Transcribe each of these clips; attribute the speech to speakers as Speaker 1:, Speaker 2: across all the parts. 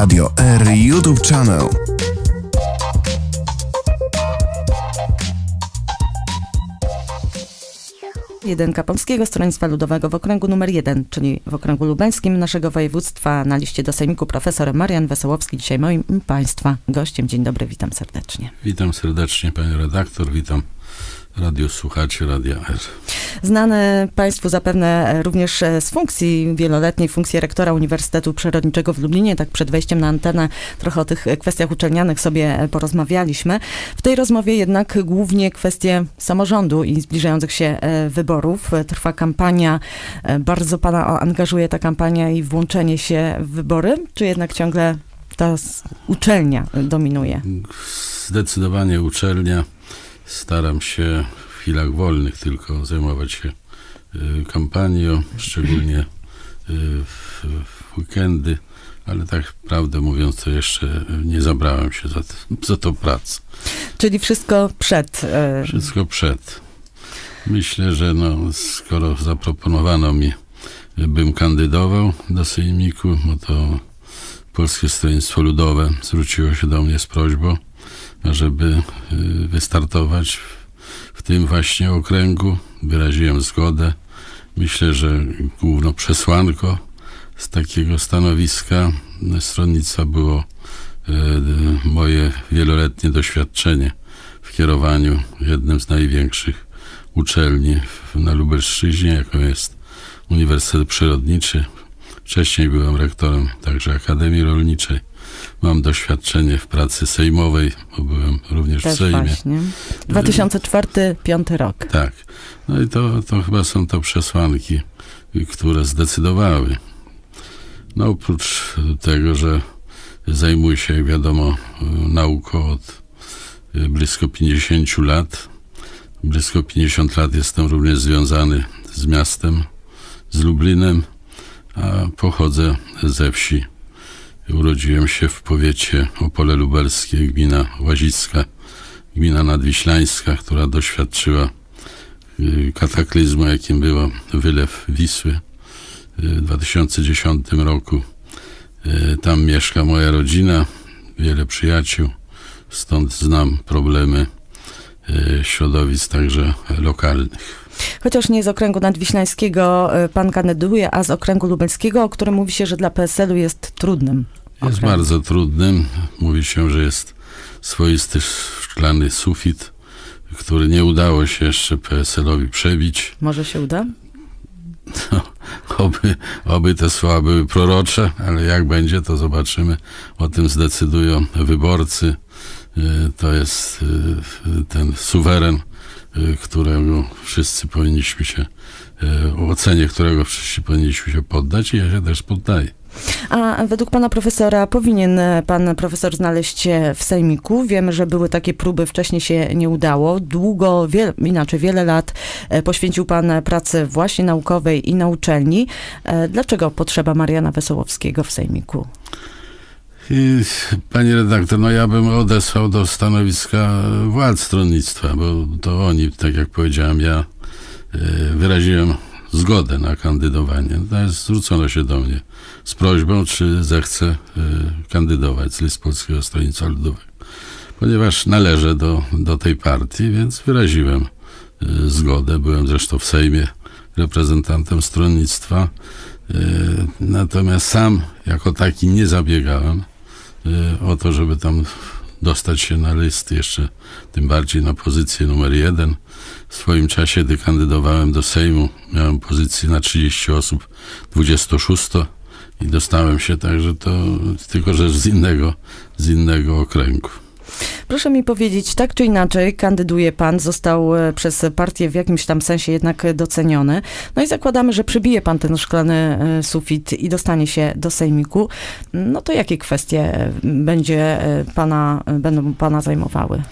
Speaker 1: Radio R YouTube Channel.
Speaker 2: Jedynka Polskiego Stronnictwa Ludowego w okręgu numer 1, czyli w okręgu lubelskim naszego województwa na liście do sejmiku profesor Marian Wesołowski. Dzisiaj moim Państwa gościem. Dzień dobry, witam serdecznie.
Speaker 3: Witam serdecznie panią redaktor, witam radiosłuchaczy Radia R.
Speaker 2: Znany Państwu zapewne również z funkcji, wieloletniej funkcji rektora Uniwersytetu Przyrodniczego w Lublinie. Tak przed wejściem na antenę trochę o tych kwestiach uczelnianych sobie porozmawialiśmy. W tej rozmowie jednak głównie kwestie samorządu i zbliżających się e, wyborów. Trwa kampania. E, Bardzo Pana angażuje ta kampania i włączenie się w wybory, czy jednak ciągle ta uczelnia dominuje?
Speaker 3: Zdecydowanie uczelnia. Staram się w chwilach wolnych tylko zajmować się y, kampanią, szczególnie y, w, w weekendy, ale tak prawdę mówiąc, to jeszcze nie zabrałem się za, za tą pracę.
Speaker 2: Czyli wszystko przed. e,
Speaker 3: Wszystko przed. Myślę, że no, skoro zaproponowano mi, bym kandydował do sejmiku, no to Polskie Stronnictwo Ludowe zwróciło się do mnie z prośbą, żeby y, wystartować w, tym właśnie okręgu. Wyraziłem zgodę. Myślę, że główną przesłanką z takiego stanowiska stronnictwa było y, moje wieloletnie doświadczenie w kierowaniu jednym z największych uczelni na Lubelszczyźnie, jaką jest Uniwersytet Przyrodniczy. Wcześniej byłem rektorem także Akademii Rolniczej. Mam doświadczenie w pracy sejmowej, bo byłem również w
Speaker 2: Też
Speaker 3: Sejmie.
Speaker 2: właśnie. 2004-2005 rok.
Speaker 3: Tak. No i to, to chyba są to przesłanki, które zdecydowały. No oprócz tego, że zajmuję się, jak wiadomo, nauką od y, blisko 50 lat. Blisko 50 lat jestem również związany z miastem, z Lublinem, a pochodzę ze wsi. Urodziłem się w powiecie Opole Lubelskie, gmina Łazicka, gmina nadwiślańska, która doświadczyła y, kataklizmu, jakim było wylew Wisły y, w 2010 roku. Y, Tam mieszka moja rodzina, wiele przyjaciół, stąd znam problemy środowisk także lokalnych.
Speaker 2: Chociaż nie z okręgu nadwiślańskiego pan kandyduje, a z okręgu lubelskiego, o którym mówi się, że dla PSL-u jest trudnym.
Speaker 3: Jest bardzo trudnym. Mówi się, że jest swoisty szklany sufit, który nie udało się jeszcze PSL-owi przebić.
Speaker 2: Może się uda?
Speaker 3: Oby, oby te słowa były prorocze, ale jak będzie, to zobaczymy. O tym zdecydują wyborcy. Y, To jest y, ten suweren, y, którego wszyscy powinniśmy się, ocenie którego wszyscy powinniśmy się poddać i ja się też poddaję.
Speaker 2: A według pana profesora powinien pan profesor znaleźć się w sejmiku. Wiemy, że były takie próby, wcześniej się nie udało. Długo, inaczej wiele lat e, poświęcił pan pracy właśnie naukowej i na uczelni. E, Dlaczego potrzeba Mariana Wesołowskiego w sejmiku?
Speaker 3: Panie redaktor, no ja bym odesłał do stanowiska władz stronnictwa, bo to oni, tak jak powiedziałem, ja e, wyraziłem zgodę na kandydowanie. Natomiast zwrócono się do mnie z prośbą, czy zechcę e, kandydować z list Polskiego Stronnictwa Ludowego. Ponieważ należę do, do tej partii, więc wyraziłem e, zgodę. Byłem zresztą w Sejmie reprezentantem stronnictwa. E, Natomiast sam jako taki nie zabiegałem o to, żeby tam dostać się na listy jeszcze, tym bardziej na pozycję numer jeden. W swoim czasie, gdy kandydowałem do Sejmu, miałem pozycję na 30 osób, 26 i dostałem się, także to tylko, że z innego, z innego okręgu.
Speaker 2: Proszę mi powiedzieć, tak czy inaczej, kandyduje pan, został e, przez partię w jakimś tam sensie jednak doceniony. No i zakładamy, że przybije pan ten szklany e, sufit i dostanie się do sejmiku. No to jakie kwestie e, będzie pana, będą pana zajmowały?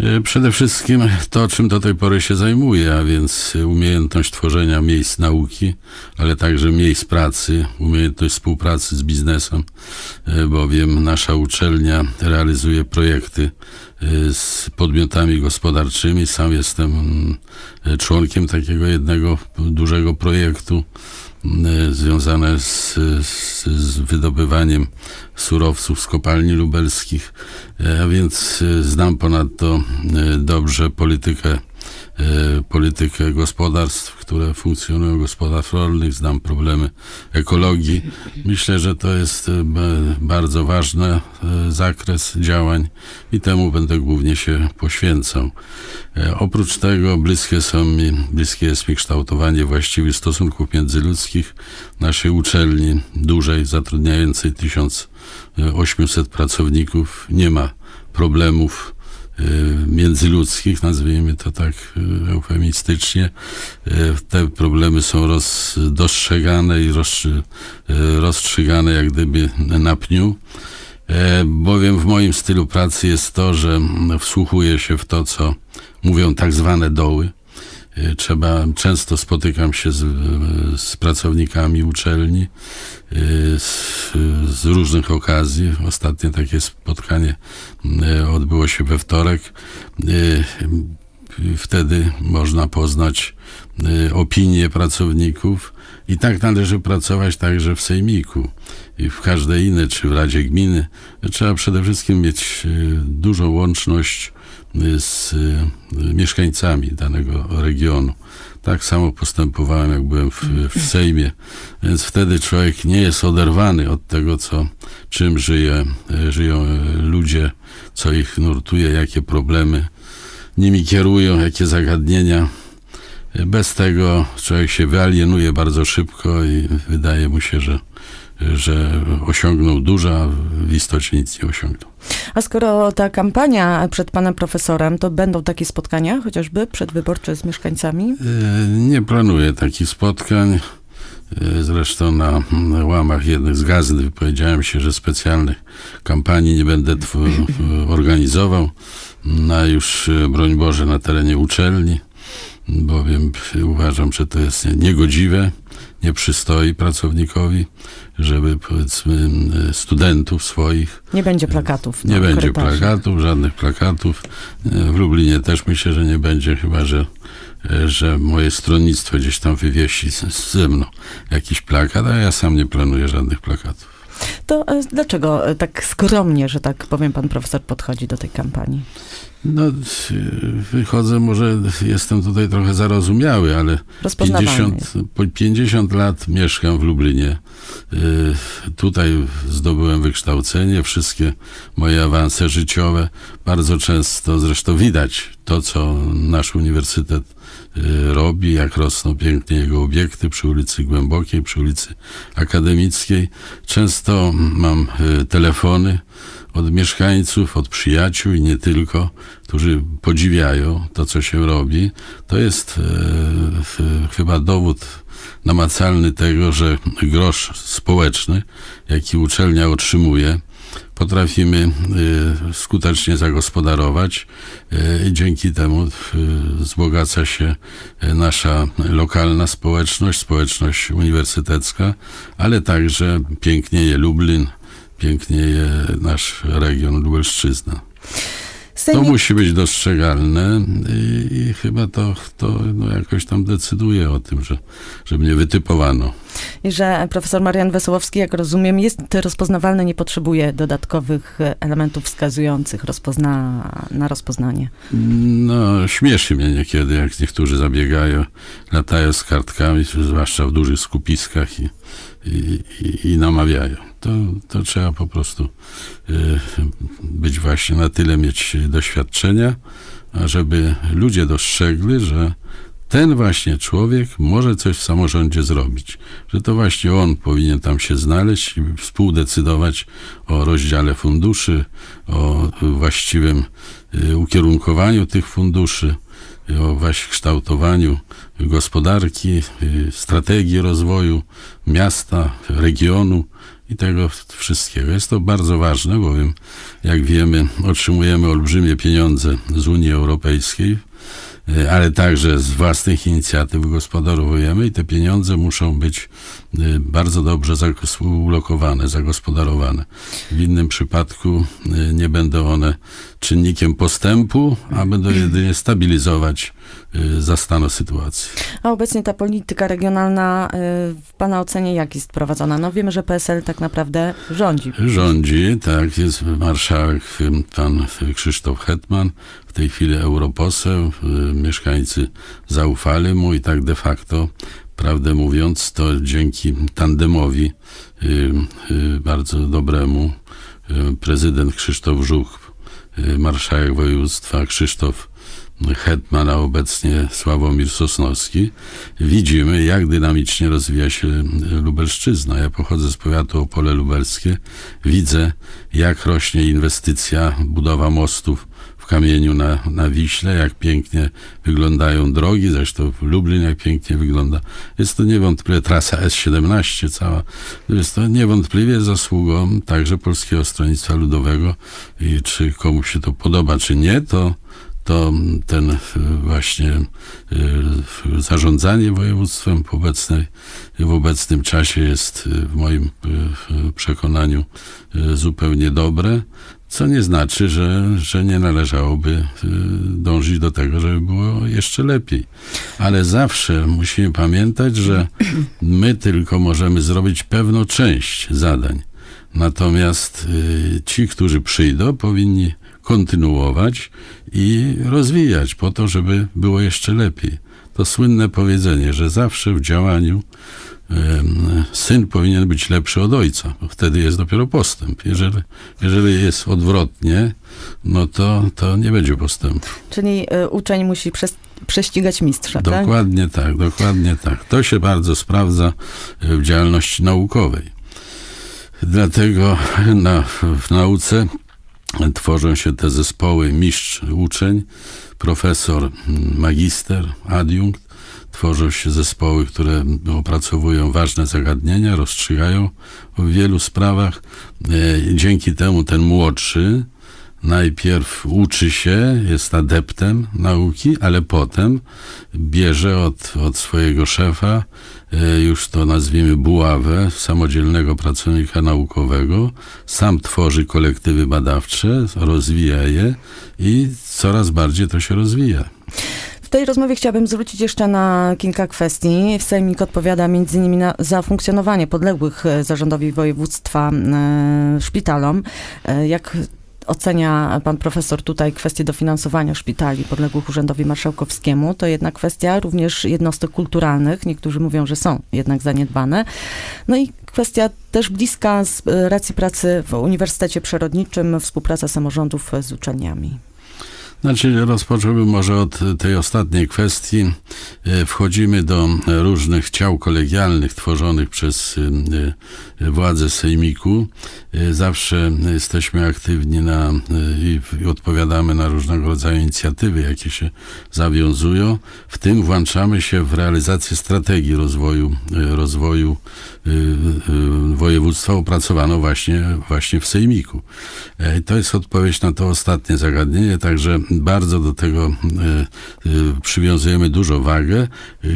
Speaker 3: E, Przede wszystkim to, czym do tej pory się zajmuję, a więc umiejętność tworzenia miejsc nauki, ale także miejsc pracy, umiejętność współpracy z biznesem, e, bowiem nasza uczelnia realizuje projekty e, z podmiotami gospodarczymi. Sam jestem mm, członkiem takiego jednego dużego projektu związane z, z, z wydobywaniem surowców z kopalni lubelskich, e, a więc e, znam ponadto e, dobrze politykę e, politykę gospodarstw, które funkcjonują, gospodarstw rolnych, znam problemy ekologii. Myślę, że to jest ba- bardzo ważny e, zakres działań i temu będę głównie się poświęcał. E, Oprócz tego bliskie, są mi, bliskie jest mi kształtowanie właściwych stosunków międzyludzkich naszej uczelni dużej, zatrudniającej 1800 pracowników. Nie ma problemów międzyludzkich, nazwijmy to tak e, eufemistycznie. E, Te problemy są roz, dostrzegane i e, rozstrzygane jak gdyby na pniu. Bowiem w moim stylu pracy jest to, że wsłuchuję się w to, co mówią tak zwane doły. E, Trzeba, często spotykam się z, z pracownikami uczelni e, z, z różnych okazji. Ostatnie takie spotkanie e, odbyło się we wtorek. Wtedy można poznać opinie pracowników i tak należy pracować także w sejmiku i w każdej innej, czy w Radzie Gminy. Trzeba przede wszystkim mieć dużą łączność z e, mieszkańcami danego regionu. Tak samo postępowałem, jak byłem w, w Sejmie, więc wtedy człowiek nie jest oderwany od tego, co, czym żyje, e, żyją e, ludzie, co ich nurtuje, jakie problemy nimi kierują, jakie zagadnienia. Bez tego człowiek się wyalienuje bardzo szybko i wydaje mu się, że, że osiągnął dużo, a w istocie nic nie osiągnął.
Speaker 2: A skoro ta kampania przed panem profesorem, to będą takie spotkania, chociażby przedwyborcze z mieszkańcami?
Speaker 3: E, Nie planuję takich spotkań. E, Zresztą na łamach jednych z gazet wypowiedziałem się, że specjalnych kampanii nie będę tw- organizował. Na już, e, broń Boże, na terenie uczelni, bowiem uważam, że to jest niegodziwe, nie przystoi pracownikowi, żeby powiedzmy studentów swoich
Speaker 2: Nie będzie plakatów.
Speaker 3: nie będzie plakatów, żadnych plakatów. E, W Lublinie też myślę, że nie będzie, chyba że, e, że moje stronnictwo gdzieś tam wywiesi ze mną jakiś plakat, a ja sam nie planuję żadnych plakatów.
Speaker 2: To e, dlaczego e, tak skromnie, że tak powiem, pan profesor podchodzi do tej kampanii?
Speaker 3: No, e, wychodzę, może jestem tutaj trochę zarozumiały, ale
Speaker 2: Rozpoznawalny
Speaker 3: 50, po 50 lat mieszkam w Lublinie. Tutaj zdobyłem wykształcenie, wszystkie moje awanse życiowe. Bardzo często zresztą widać to, co nasz uniwersytet robi, jak rosną pięknie jego obiekty przy ulicy Głębokiej, przy ulicy Akademickiej. Często mam y, telefony od mieszkańców, od przyjaciół i nie tylko, którzy podziwiają to, co się robi. To jest f- chyba dowód namacalny tego, że grosz społeczny, jaki uczelnia otrzymuje, potrafimy e, skutecznie zagospodarować i dzięki temu e, wzbogaca się nasza lokalna społeczność, społeczność uniwersytecka, ale także pięknieje Lublin, pięknieje nasz region Lubelszczyzna. To musi być dostrzegalne i, i chyba to, to no jakoś tam decyduje o tym, że, że mnie wytypowano.
Speaker 2: i że profesor Marian Wesołowski, jak rozumiem, jest rozpoznawalny, nie potrzebuje dodatkowych e, elementów wskazujących rozpozna, na rozpoznanie.
Speaker 3: No, śmieszy mnie niekiedy, jak niektórzy zabiegają, latają z kartkami, zwłaszcza w dużych skupiskach i, i, i, i namawiają. To, to trzeba po prostu y, być właśnie na tyle mieć doświadczenia, ażeby ludzie dostrzegli, że ten właśnie człowiek może coś w samorządzie zrobić, że to właśnie on powinien tam się znaleźć i współdecydować o rozdziale funduszy, o właściwym y, ukierunkowaniu tych funduszy, y, o właśnie kształtowaniu gospodarki, strategii rozwoju miasta, regionu i tego wszystkiego. Jest to bardzo ważne, bowiem, jak wiemy, otrzymujemy olbrzymie pieniądze z Unii Europejskiej y, ale także z własnych inicjatyw gospodarujemy i te pieniądze muszą być y, bardzo dobrze ulokowane, zagospodarowane. W innym przypadku y, nie będą one czynnikiem postępu, a będą jedynie stabilizować y, zastaną sytuację.
Speaker 2: A obecnie ta polityka regionalna y, w Pana ocenie jak jest prowadzona? No wiemy, że PSL tak naprawdę rządzi.
Speaker 3: Rządzi, tak, jest marszałek ym, pan y, Krzysztof Hetman, w tej chwili europoseł, y, mieszkańcy zaufali mu i tak de facto, prawdę mówiąc, to dzięki tandemowi y, y, bardzo dobremu y, prezydent Krzysztof Żuch, y, marszałek województwa Krzysztof Hetman, a obecnie Sławomir Sosnowski, widzimy, jak dynamicznie rozwija się Lubelszczyzna. Ja pochodzę z powiatu Opole Lubelskie. Widzę, jak rośnie inwestycja, budowa mostów w kamieniu na, na Wiśle, jak pięknie wyglądają drogi, zresztą w Lublin jak pięknie wygląda. Jest to niewątpliwie trasa S17 cała, jest to niewątpliwie zasługą także Polskiego Stronnictwa Ludowego i czy komuś się to podoba, czy nie, to to ten y, właśnie y, zarządzanie województwem w, obecnej, w obecnym czasie jest y, w moim przekonaniu zupełnie dobre, co nie znaczy, że, że nie należałoby dążyć do tego, żeby było jeszcze lepiej. Ale zawsze musimy pamiętać, że my tylko możemy zrobić pewną część zadań. Natomiast ci, którzy przyjdą, powinni kontynuować i rozwijać po to, żeby było jeszcze lepiej. To słynne powiedzenie, że zawsze w działaniu syn powinien być lepszy od ojca, bo wtedy jest dopiero postęp. Jeżeli, jeżeli jest odwrotnie, no to, to nie będzie postępu.
Speaker 2: Czyli y, uczeń musi przez, prześcigać mistrza, tak?
Speaker 3: Dokładnie tak, dokładnie tak. To się bardzo sprawdza w działalności naukowej. Dlatego na, w nauce tworzą się te zespoły mistrz-uczeń, profesor, magister, adiunkt. Tworzą się zespoły, które opracowują ważne zagadnienia, rozstrzygają w wielu sprawach. E, Dzięki temu ten młodszy najpierw uczy się, jest adeptem nauki, ale potem bierze od, od swojego szefa już to nazwijmy buławę samodzielnego pracownika naukowego, sam tworzy kolektywy badawcze, rozwija je i coraz bardziej to się rozwija.
Speaker 2: W tej rozmowie chciałabym zwrócić jeszcze na kilka kwestii. Sejmik odpowiada m.in. Na, za funkcjonowanie podległych e, zarządowi województwa e, szpitalom. E, jak ocenia pan profesor tutaj kwestię dofinansowania szpitali podległych Urzędowi Marszałkowskiemu? To jedna kwestia również jednostek kulturalnych. Niektórzy mówią, że są jednak zaniedbane. No i kwestia też bliska z e, racji pracy w Uniwersytecie Przyrodniczym, współpraca samorządów z uczelniami.
Speaker 3: Znaczy, rozpocząłbym może od tej ostatniej kwestii. E, Wchodzimy do różnych ciał kolegialnych tworzonych przez e, e, władze Sejmiku. Zawsze jesteśmy aktywni na, i odpowiadamy na różnego rodzaju inicjatywy, jakie się zawiązują. W tym włączamy się w realizację strategii rozwoju, rozwoju województwa opracowano właśnie, właśnie w Sejmiku. To jest odpowiedź na to ostatnie zagadnienie, także bardzo do tego e, e, przywiązujemy dużo wagę.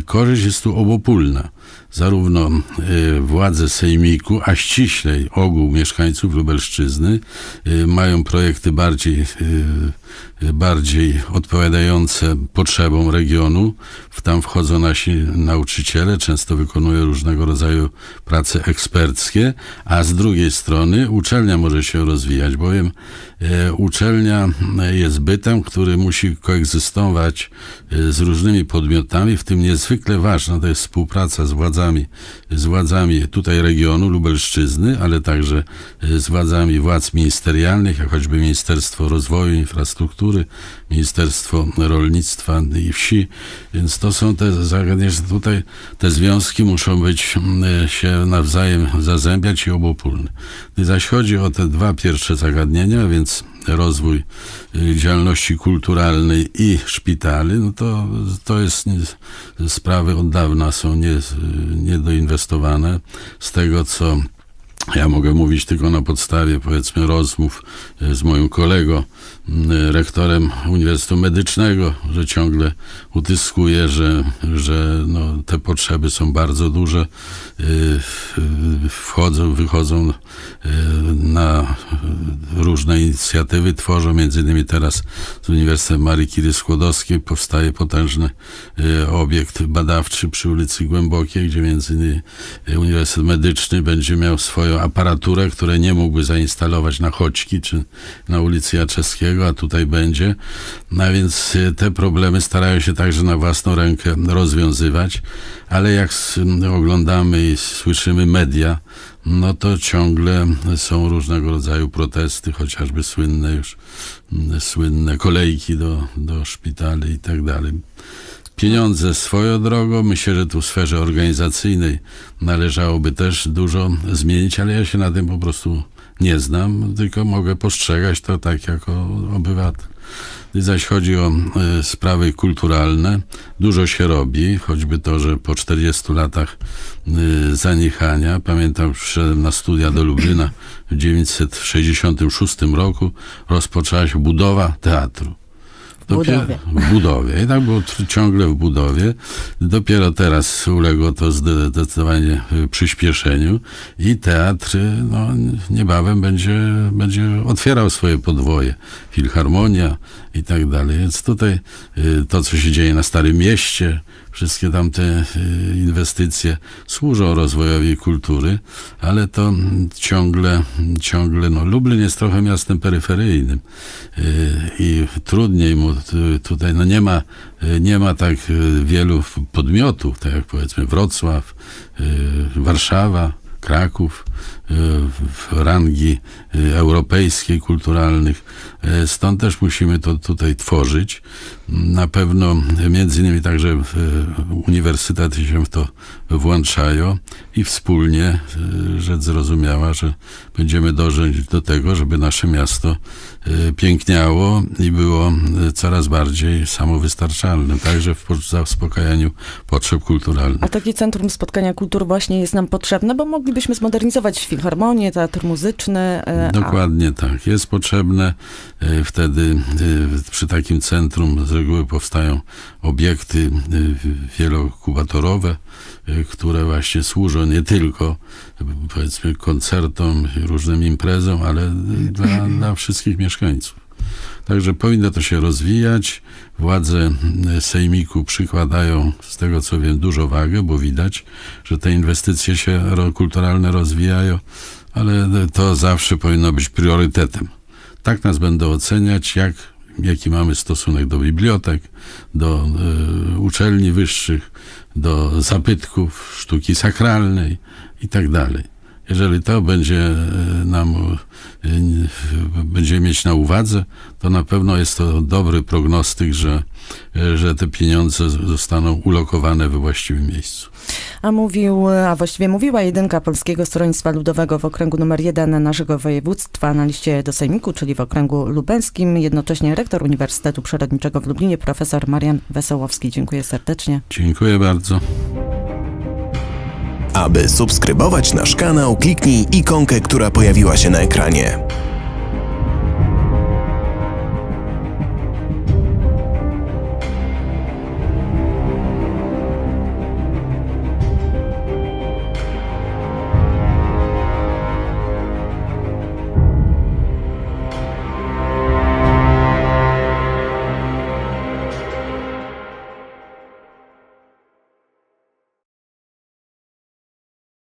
Speaker 3: Korzyść jest tu obopólna. Zarówno e, władze Sejmiku, a ściślej ogół mieszkańców Lubelszczyzny mają projekty bardziej, bardziej odpowiadające potrzebom regionu. Tam wchodzą nasi nauczyciele, często wykonują różnego rodzaju prace eksperckie, a z drugiej strony uczelnia może się rozwijać, bowiem uczelnia e, jest bytem, który musi koegzystować e, z różnymi podmiotami, w tym niezwykle ważna to jest współpraca z władzami, z władzami tutaj regionu Lubelszczyzny, ale także e, z władzami władz ministerialnych, jak choćby Ministerstwo Rozwoju, Infrastruktury, Ministerstwo Rolnictwa i Wsi, więc to są te zagadnienia, że tutaj te związki muszą być się nawzajem zazębiać i obopólne. Gdy zaś chodzi o te dwa pierwsze zagadnienia, więc rozwój y, działalności kulturalnej i szpitali, no to, to jest sprawy od dawna są nie, niedoinwestowane. Z tego, co Ja mogę mówić tylko na podstawie, powiedzmy, rozmów e, z moim kolegą, m, rektorem Uniwersytetu Medycznego, że ciągle utyskuje, że, że no, te potrzeby są bardzo duże. E, Wchodzą, wychodzą e, na różne inicjatywy, tworzą między innymi teraz z Uniwersytetem Marii Curie Skłodowskiej powstaje potężny obiekt badawczy przy ulicy Głębokiej, gdzie między innymi Uniwersytet Medyczny będzie miał swoją aparaturę, której nie mógłby zainstalować na Choćki czy na ulicy Jaczeskiego, a tutaj będzie. No więc e, te problemy starają się także na własną rękę rozwiązywać, ale jak oglądamy i słyszymy media, no to ciągle są różnego rodzaju protesty, chociażby słynne już, słynne kolejki do, do szpitali i tak dalej. Pieniądze swoją drogą, myślę, że tu w sferze organizacyjnej należałoby też dużo zmienić, ale ja się na tym po prostu nie znam, tylko mogę postrzegać to tak jako obywatel. Gdy zaś chodzi o e, sprawy kulturalne, dużo się robi, choćby to, że po 40 latach e, zaniechania, pamiętam, przyszedłem na studia do Lublina w 1966 roku, rozpoczęła się budowa teatru.
Speaker 2: W budowie.
Speaker 3: W budowie. I tak było ciągle w budowie. Dopiero teraz uległo to zde- zdecydowanie y, przyspieszeniu i teatr y, no, niebawem będzie, będzie otwierał swoje podwoje. Filharmonia i tak dalej. Więc tutaj y, to, co się dzieje na Starym Mieście, wszystkie tamte y, inwestycje służą rozwojowi kultury, ale to ciągle, ciągle, no Lublin jest trochę miastem peryferyjnym y, i trudniej mu tutaj, no nie ma, nie ma tak wielu podmiotów, tak jak powiedzmy Wrocław, y, Warszawa, Kraków, rangi y, europejskiej, kulturalnych. Y, Stąd też musimy to tutaj tworzyć. Na pewno między innymi także y, uniwersytety się w to włączają i wspólnie y, rzecz zrozumiała, że będziemy dążyć do tego, żeby nasze miasto y, piękniało i było y, coraz bardziej samowystarczalne, także w po- zaspokajaniu potrzeb kulturalnych.
Speaker 2: A takie centrum spotkania kultur właśnie jest nam potrzebne, bo moglibyśmy zmodernizować filharmonię, teatr muzyczny. e, a-
Speaker 3: Dokładnie tak. Jest potrzebne. e, Wtedy e, przy takim centrum z reguły powstają obiekty wielokubatorowe, które właśnie służą nie tylko powiedzmy koncertom, różnym imprezom, ale dla, dla wszystkich mieszkańców. Także powinno to się rozwijać. Władze e, Sejmiku przykładają, z tego co wiem, dużo wagę, bo widać, że te inwestycje się kulturalne rozwijają, ale to zawsze powinno być priorytetem. Tak nas będą oceniać, jak, jaki mamy stosunek do bibliotek, do e, uczelni wyższych, do zabytków, sztuki sakralnej i tak. Jeżeli to będzie e, nam, e, będziemy mieć na uwadze, to na pewno jest to dobry prognostyk, że, e, że te pieniądze zostaną ulokowane we właściwym miejscu.
Speaker 2: A mówił, a właściwie mówiła jedynka Polskiego Stronnictwa Ludowego w okręgu numer jeden naszego województwa na liście do Sejmiku, czyli w okręgu lubelskim, jednocześnie rektor Uniwersytetu Przyrodniczego w Lublinie, profesor Marian Wesołowski. Dziękuję serdecznie.
Speaker 3: Dziękuję bardzo.
Speaker 1: Aby subskrybować nasz kanał, kliknij ikonkę, która pojawiła się na ekranie.